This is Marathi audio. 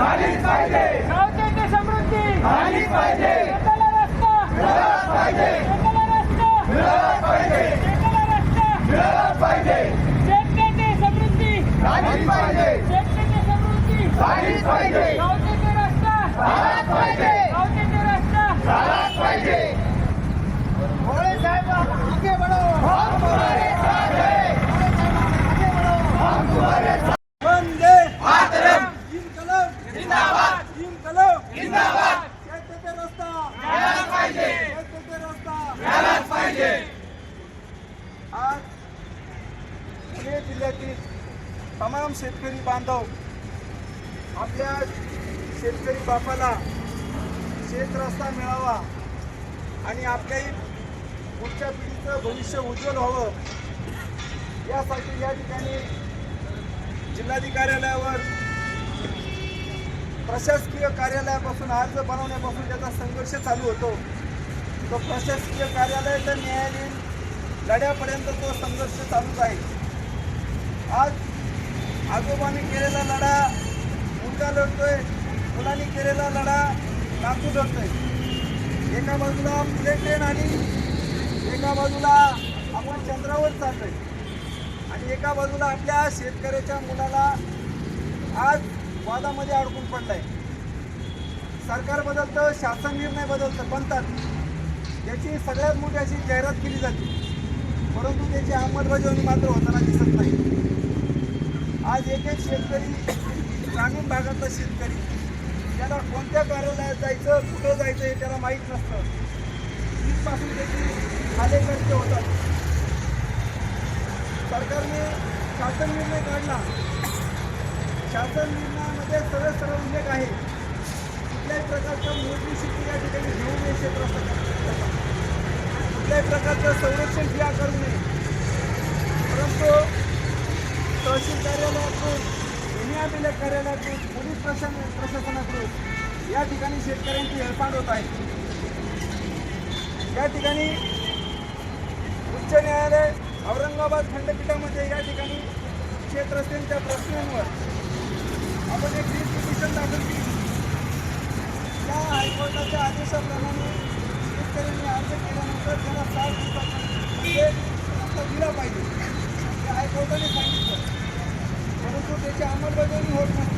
झालीच पाहिजे. गावच्या समृद्धी. झालीच पाहिजे. रस्ता मिळालाच पाहिजे. मिळालाच पाहिजे. पाहिजे. आज पुणे जिल्ह्यातील तमाम शेतकरी बांधव आपल्या शेतकरी बापाला शेत रस्ता मिळावा आणि आपल्याही पुढच्या पिढीचं भविष्य उज्ज्वल व्हावं यासाठी या ठिकाणी जिल्हाधिकारी कार्यालयावर प्रशासकीय कार्यालयापासून अर्ज बनवण्यापासून त्याचा संघर्ष चालू होतो. तो प्रशासकीय कार्यालय तर न्यायालयीन लढ्यापर्यंत तो संघर्ष चालूच आहे आज आजोबांनी केलेला लढा मुलगा लढतोय मुलांनी केलेला लढा नातू लढतोय. एका बाजूला बुलेट ट्रेन आणि एका बाजूला आपण चंद्रावर चाललोय. आणि एका बाजूला आपल्या शेतकऱ्याच्या मुलाला आज वादामध्ये अडकून पडलाय. सरकार बदलतं शासन निर्णय बदलतं बनतात. याची सगळ्यात मोठी अशी जाहिरात केली जाते. परंतु त्याची अंमलबजावणी मात्र होताना दिसत नाही. आज एक एक शेतकरी ग्रामीण भागातला शेतकरी त्याला कोणत्या कार्यालयात जायचं कुठं जायचं हे त्याला माहीत नसतं. तिथपासून त्याची खाले होतात. सरकारने शासन निर्णय काढला. शासन निर्णयामध्ये सरळ सरळ उल्लेख आहे. कुठल्याही प्रकारच्या मोजणी शेती या ठिकाणी घेऊ नये क्षेत्र कुठल्याही प्रकारचं संरक्षण क्रिया करू नये. परंतु तहसील कार्यालयातून गुन्हे अभिलेख कार्यालयातून पोलीस प्रशासन प्रशासनाकडून या ठिकाणी शेतकऱ्यांची हेळसांड होत आहे. या ठिकाणी उच्च न्यायालय औरंगाबाद खंडपीठामध्ये या ठिकाणी शेतरस्त्यांच्या प्रश्नांवर आपण एक रीट पिटिशन दाखल केली. त्या हायकोर्टाच्या आदेशाप्रमाणे शेतकऱ्यांनी अर्ज केल्यानंतर त्याला सात दिवसात दिला पाहिजे. हे हायकोर्टाने सांगितलं. परंतु त्याची अंमलबजावणी होत नाही